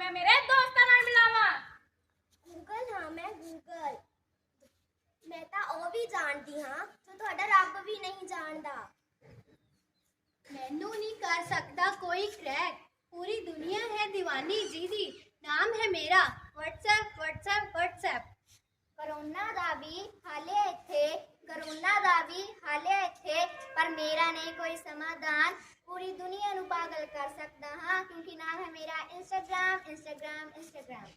ਮੈਂ ਮੇਰੇ ਦੋਸਤਾਂ ਨਾਲ ਮਿਲਾਵਾਂ। ਗੂਗਲ ਹਾਂ ਮੈਂ ਗੂਗਲ ਮੈਂ ਤਾਂ ਉਹ ਵੀ ਜਾਣਦੀ ਹਾਂ ਜੋ ਤੁਹਾਡਾ ਰੱਬ ਵੀ ਨਹੀਂ ਜਾਣਦਾ। ਮੈਨੂੰ ਨਹੀਂ ਕਰ ਸਕਦਾ ਕੋਈ ਕ੍ਰੈਕ ਪੂਰੀ ਦੁਨੀਆ ਹੈ دیਵਾਨੀ ਜੀ ਦੀ ਨਾਮ ਹੈ ਮੇਰਾ। WhatsApp WhatsApp WhatsApp ਕਰੋਨਾ ਦਾ ਵੀ ਹਾਲੇ ਇੱਥੇ ਕਰੋਨਾ ਦਾ ਵੀ ਹਾਲੇ ਇੱਥੇ ਪਰ ਮੇਰਾ ਨਹੀਂ ਕੋਈ ਸਮਾਧਾਨ। ਪੂਰੀ ਦੁਨੀਆ ਨੂੰ ਪਾਗਲ ਕਰ ਸਕਦਾ ਹਾਂ ਕਿਉਂਕਿ ਨਾਮ ਹੈ ਮੇਰਾ ਇੰਸਟਾਗ੍ਰam ਇੰਸਟਾਗ੍ਰam ਇੰਸਟਾਗ੍ਰam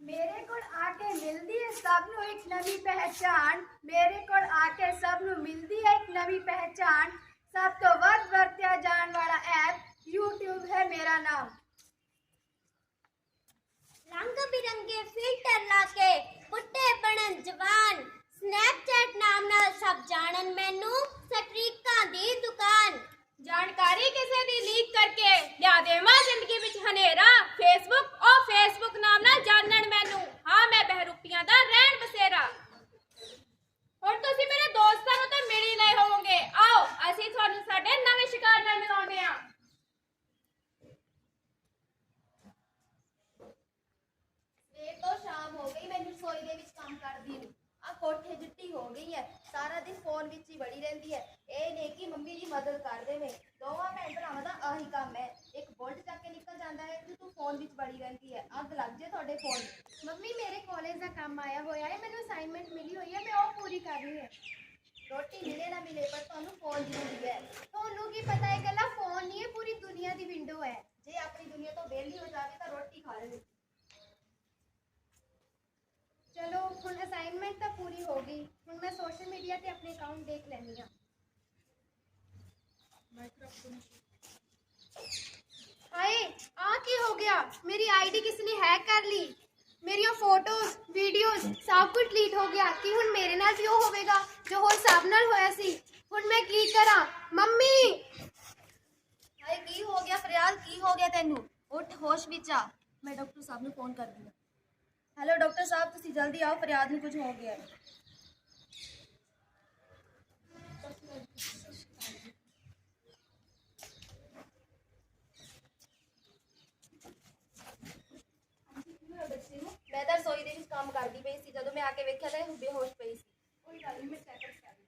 ਮੇਰੇ ਕੋਲ ਆ ਕੇ ਮਿਲਦੀ ਹੈ ਸਭ ਨੂੰ ਇੱਕ ਨਵੀਂ ਪਹਿਚਾਣ ਮੇਰੇ ਕੋਲ ਆ ਕੇ ਸਭ ਨੂੰ ਮਿਲਦੀ ਹੈ ਇੱਕ ਨਵੀਂ ਪਹਿਚਾਣ ਸਭ ਤੋਂ ਵੱਧ ਵਰਤਿਆ ਜਾਣ ਵਾਲਾ ਐਪ YouTube ਹੈ ਮੇਰਾ ਨਾਮ ਰੰਗ ਬਿਰੰਗੇ ਫਿਲਟਰ ਲਾ ਕੇ ਬੁੱਢੇ ਬਣਨ ਜਵਾਨ ਸਨੈਪਚੈਟ ਨਾਮ ਨਾਲ ਸਭ ਜਾਣਨ ਮੈਨੂੰ ਸਟ੍ਰੀਕਾਂ ਦੀ ਦੁਕਾਨ ਜਾਣਕਾਰੀ ਕਿਸੇ ਦੀ ਲੀਕ ਕਰਕੇ ਲਿਆ ਦੇਵਾਂ ਜ਼ਿੰਦਗੀ ਵਿੱਚ ਹਨੇਰਾ ਫੇਸਬੁੱਕ ਉਹ ਫੇਸਬੁੱਕ ਨਾਮ ਨਾਲ ਜਾਣਨ ਮੈਨੂੰ ਹਾਂ ਮੈਂ ਬਹਿਰੂਪੀਆਂ ਦਾ ਰਹਿਣ ਬਸੇਰਾ ਹੁਣ ਤੁਸੀਂ ਮੇਰੇ ਦੋਸਤਾਂ ਨੂੰ ਤਾਂ ਮਿਲ ਹੀ ਲਏ ਹੋਵੋਗੇ ਆਓ ਅਸੀਂ ਤੁਹਾਨੂੰ ਸਾਡੇ ਨਵੇਂ ਸ਼ਿਕਾਰ ਨਾਲ ਮਿਲਾਉਂਦੇ ਹਾਂ ਸਵੇਰ ਤੋਂ ਸ਼ਾਮ ਹੋ ਗਈ ਮੈਨੂੰ ਰਸੋਈ ਦੇ ਵਿੱਚ ਕੰਮ ਕਰਦੀ ਨੂੰ ਆ ਕੋਠੇ ਜੁੱਟੀ ਹੋ ਗਈ ਹੈ। ਸਾਰਾ ਦਿਨ ਫੋਨ ਵਿੱਚ ਹੀ ਵੜੀ ਰਹਿੰਦੀ ਹੈ। ਇਹ ਨਹੀਂ ਕਿ ਮੰਮੀ ਦੀ ਮਦਦ ਕਰ ਦੇਵੇ। ਦੋਵਾਂ ਭੈਣ ਭਰਾਵਾਂ ਦਾ ਆਹੀ ਕੰਮ ਹੈ। ਇੱਕ ਬੋਲਟ ਚੱਕ ਕੇ ਨਿਕਲ ਜਾਂਦਾ ਹੈ ਤੇ ਤੂੰ ਫੋਨ ਵਿੱਚ ਵੜੀ ਰਹਿੰਦੀ ਹੈ। ਅੱਗ ਲੱਗ ਜੇ ਤੁਹਾਡੇ ਫੋਨ ਮੰਮੀ ਮੇਰੇ ਕਾਲਜ ਦਾ ਕੰਮ ਆਇਆ ਹੋਇਆ ਹੈ। ਮੈਨੂੰ ਅਸਾਈਨਮੈਂਟ ਮਿਲੀ ਹੋਈ ਹੈ। ਮੈਂ ਉਹ ਪੂਰੀ ਕਰਨੀ ਹੈ। ਰੋਟੀ ਮਿਲੇ ਨਾ ਮਿਲੇ ਪਰ ਤੁਹਾਨੂੰ ਫੋਨ ਜ਼ਰੂਰੀ ਹੈ। ਤੁਹਾਨੂੰ ਕੀ ਪਤਾ ਹੈ ਗੱਲਾਂ ਫੋਨ ਨਹੀਂ ਹੈ। ਪੂਰੀ ਦੁਨੀਆ ਦੀ ਵਿੰਡੋ ਹੈ। ਜੇ ਆਪਣੀ ਦੁਨੀਆ ਤੋਂ ਵਿਹਲੀ ਹੋ ਜਾਵੇ ਤਾਂ ਰੋਟੀ ਖਾ ਲਵੇ ਚਲੋ ਹੁਣ ਅਸਾਈਨਮੈਂਟ ਤਾਂ ਪੂਰੀ ਹੋ ਗਈ ਹੁਣ ਮੈਂ ਸੋਸ਼ਲ ਮੀਡੀਆ ਤੇ ਆਪਣੇ ਅਕਾਊਂਟ ਦੇਖ ਲੈਂਦੀ ਹਾਂ। ਹਾਏ ਆ ਕੀ ਹੋ ਗਿਆ? ਮੇਰੀ ਆਈਡੀ ਕਿਸ ਨੇ ਹੈਕ ਕਰ ਲਈ। ਮੇਰੀਆਂ ਫੋਟੋਜ਼ ਵੀਡੀਓਜ਼ ਸਭ ਕੁਝ ਡਿਲੀਟ ਹੋ ਗਿਆ। ਕੀ ਹੁਣ ਮੇਰੇ ਨਾਲ ਵੀ ਉਹ ਹੋਵੇਗਾ ਜੋ ਹੋਰ ਸਭ ਨਾਲ ਹੋਇਆ ਸੀ? ਹੁਣ ਮੈਂ ਕੀ ਕਰਾਂ? ਮੰਮੀ! ਹਾਏ, ਕੀ ਹੋ ਗਿਆ ਫਰਿਆਦ? ਕੀ ਹੋ ਗਿਆ ਤੈਨੂੰ? ਉੱਠ, ਹੋਸ਼ ਵਿੱਚ ਆ। ਮੈਂ ਡਾਕਟਰ ਸਾਹਿਬ ਨੂੰ ਫੋਨ ਕਰਦੀ ਹਾਂ। ਹੈਲੋ ਡਾਕਟਰ ਸਾਹਿਬ, ਤੁਸੀਂ ਜਲਦੀ ਆਓ, ਫਰਿਆਦ ਨੂੰ ਕੁਝ ਹੋ ਗਿਆ ਹੈ ਮੈਂ ਤਾਂ ਰਸੋਈ ਦੇ ਵਿੱਚ ਕੰਮ ਕਰਦੀ ਪਈ ਸੀ ਜਦੋਂ ਮੈਂ ਆ ਕੇ ਵੇਖਿਆ ਤਾਂ ਇਹ ਬੇਹੋਸ਼ ਪਈ ਸੀ ਕੋਈ ਗੱਲ ਨਹੀਂ ਮੈਂ ਚੈੱਕ ਕਰ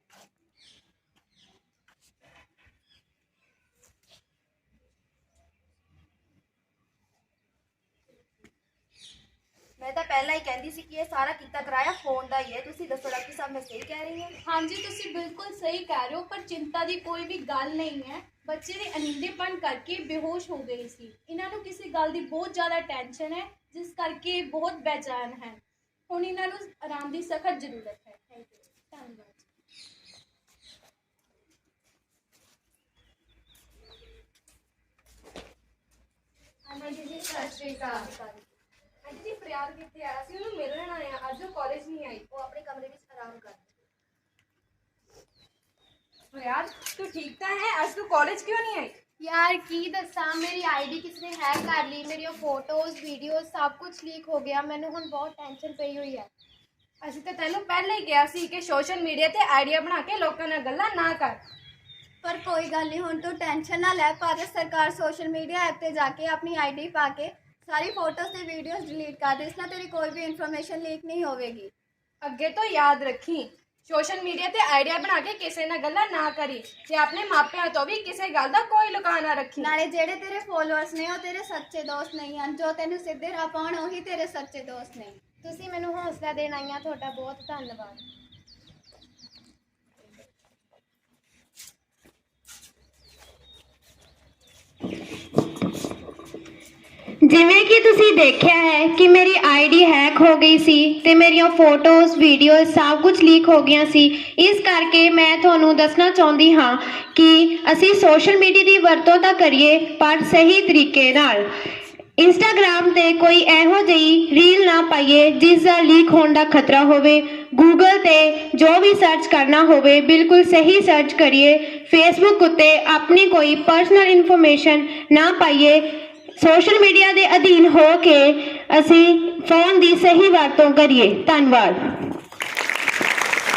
ਮੈਂ ਤਾਂ ਪਹਿਲਾਂ ਹੀ ਕਹਿੰਦੀ ਸੀ ਕਿ ਇਹ ਸਾਰਾ ਕੀਤਾ ਕਰਾਇਆ ਫੋਨ ਦਾ ਹੀ ਹੈ ਤੁਸੀਂ ਦੱਸੋ ਡਾਕਟਰ ਸਾਹਿਬ ਮੈਂ ਸਹੀ ਕਹਿ ਰਹੀ ਹਾਂ ਹਾਂਜੀ ਤੁਸੀਂ ਬਿਲਕੁਲ ਸਹੀ ਕਹਿ ਰਹੇ ਹੋ ਪਰ ਚਿੰਤਾ ਦੀ ਕੋਈ ਵੀ ਗੱਲ ਨਹੀਂ ਹੈ ਬੱਚੇ ਦੇ ਅਨੀਂਦੇਪਣ ਕਰਕੇ ਬੇਹੋਸ਼ ਹੋ ਗਏ ਸੀ ਇਹਨਾਂ ਨੂੰ ਕਿਸੇ ਗੱਲ ਦੀ ਬਹੁਤ ਜ਼ਿਆਦਾ ਟੈਨਸ਼ਨ ਹੈ ਜਿਸ ਕਰਕੇ ਇਹ ਬਹੁਤ ਬੇਚੈਨ ਹੈ ਹੁਣ ਇਹਨਾਂ ਨੂੰ ਆਰਾਮ ਦੀ ਸਖਤ ਜ਼ਰੂਰਤ ਹੈ ਥੈਂਕ ਯੂ ਧੰਨਵਾਦ ਹਾਂਜੀ ਜੀ, ਸਤਿ ਸ਼੍ਰੀ ਅਕਾਲ। ਅੱਜ ਜੀ, ਫਰਿਆਦ ਕਿੱਥੇ ਆਇਆ ਸੀ? ਉਹਨੂੰ ਮਿਲਣ ਆਇਆ ਅੱਜ ਉਹ ਕਾਲਜ ਨਹੀਂ ਆਈ। ਉਹ ਆਪਣੇ ਕਮਰੇ ਵਿੱਚ ਆਰਾਮ ਕਰ ਫਰਿਆਦ, ਤੂੰ ਠੀਕ ਤਾਂ ਹੈ? ਅੱਜ ਤੂੰ ਕਾਲਜ ਕਿਉਂ ਨਹੀਂ ਆਈ? ਯਾਰ ਕੀ ਦੱਸਾਂ ਮੇਰੀ ਆਈਡੀ ਕਿਸਨੇ ਹੈਕ ਕਰ ਲਈ ਮੇਰੀਆਂ ਫੋਟੋਜ਼ ਵੀਡੀਓਜ਼ ਸਭ ਕੁਝ ਲੀਕ ਹੋ ਗਿਆ ਮੈਨੂੰ ਹੁਣ ਬਹੁਤ ਟੈਨਸ਼ਨ ਪਈ ਹੋਈ ਹੈ। ਅਸੀਂ ਤਾਂ ਤੈਨੂੰ ਪਹਿਲਾਂ ਹੀ ਕਿਹਾ ਸੀ ਕਿ ਸੋਸ਼ਲ ਮੀਡੀਆ ਤੇ ਆਈਡੀਆ ਬਣਾ ਕੇ ਲੋਕਾਂ ਨਾਲ ਗੱਲਾਂ ਨਾ ਕਰ। ਪਰ ਕੋਈ ਗੱਲ ਨਹੀਂ ਹੁਣ ਤੂੰ ਟੈਨਸ਼ਨ ਨਾ ਲੈ ਭਾਰਤ ਸਰਕਾਰ ਸੋਸ਼ਲ ਮੀਡੀਆ ਐਪ ਤੇ ਜਾ ਕੇ ਆਪਣੀ ਆਈਡੀ ਪਾ ਕੇ ਸਾਰੀ ਫੋਟੋਜ਼ ਤੇ ਵੀਡੀਓਜ਼ ਡਿਲੀਟ ਕਰ ਦੇ ਇਸ ਨਾਲ ਤੇਰੀ ਕੋਈ ਵੀ ਇਨਫੋਰਮੇਸ਼ਨ ਲੀਕ ਨਹੀਂ ਹੋਵੇਗੀ। ਅੱਗੇ ਤੋਂ ਯਾਦ ਰੱਖੀ। ਸੋਸ਼ਲ ਮੀਡੀਆ ਤੇ ਆਈਡੀਆ ਬਣਾ ਕੇ ਕਿਸੇ ਨਾਲ ਗੱਲਾਂ ਨਾ ਕਰੀ। ਤੇ ਆਪਣੇ ਮਾਪਿਆਂ ਤੋਂ ਵੀ ਕਿਸੇ ਗੱਲ ਦਾ ਕੋਈ ਲੁਕਾ ਨਾ ਰੱਖੀ। ਨਾਲੇ ਜਿਹੜੇ ਤੇਰੇ ਫੋਲੋਅਰਸ ਨੇ, ਉਹ ਤੇਰੇ ਸੱਚੇ ਦੋਸਤ ਨਹੀਂ ਹਨ। ਜੋ ਤੈਨੂੰ ਸਿੱਧੇ ਰਾਹ ਪਾਉਣ, ਉਹੀ ਤੇਰੇ ਸੱਚੇ ਦੋਸਤ ਨੇ। ਤੁਸੀਂ ਮੈਨੂੰ ਹੌਸਲਾ ਦੇਣ ਆਈਆਂ, ਤੁਹਾਡਾ ਬਹੁਤ ਧੰਨਵਾਦ। ਜਿਵੇਂ ਕਿ ਤੁਸੀਂ ਦੇਖਿਆ ਹੈ ਕਿ ਮੇਰੀ ਆਈਡੀ ਹੈਕ ਹੋ ਗਈ ਸੀ ਤੇ ਮੇਰੀਆਂ ਫੋਟੋਜ਼ ਵੀਡੀਓਜ਼ ਸਭ ਕੁਝ ਲੀਕ ਹੋ ਗਈਆਂ ਸੀ। ਇਸ ਕਰਕੇ ਮੈਂ ਤੁਹਾਨੂੰ ਦੱਸਣਾ ਚਾਹੁੰਦੀ ਹਾਂ ਕਿ ਅਸੀਂ ਸੋਸ਼ਲ ਮੀਡੀਆ ਦੀ ਵਰਤੋਂ ਤਾਂ ਕਰੀਏ, ਪਰ ਸਹੀ ਤਰੀਕੇ ਨਾਲ। ਇੰਸਟਾਗ੍ਰam ਤੇ ਕੋਈ ਇਹੋ ਜਿਹੀ ਰੀਲ ਨਾ ਪਾਈਏ, ਜਿਸ ਦਾ ਲੀਕ ਹੋਣ ਦਾ ਖਤਰਾ ਹੋਵੇ। ਗੂਗਲ ਤੇ ਜੋ ਵੀ ਸਰਚ ਕਰਨਾ ਹੋਵੇ, ਬਿਲਕੁਲ ਸਹੀ ਸਰਚ ਕਰੀਏ। ਫੇਸਬੁੱਕ ਉੱਤੇ ਆਪਣੀ ਕੋਈ ਪਰਸਨਲ ਇਨਫੋਰਮੇਸ਼ਨ ਨਾ ਪਾਈਏ। ਸੋਸ਼ਲ ਮੀਡੀਆ ਦੇ ਅਧੀਨ ਹੋ ਕੇ ਅਸੀਂ ਫੋਨ ਦੀ ਸਹੀ ਵਰਤੋਂ ਕਰੀਏ। ਧੰਨਵਾਦ।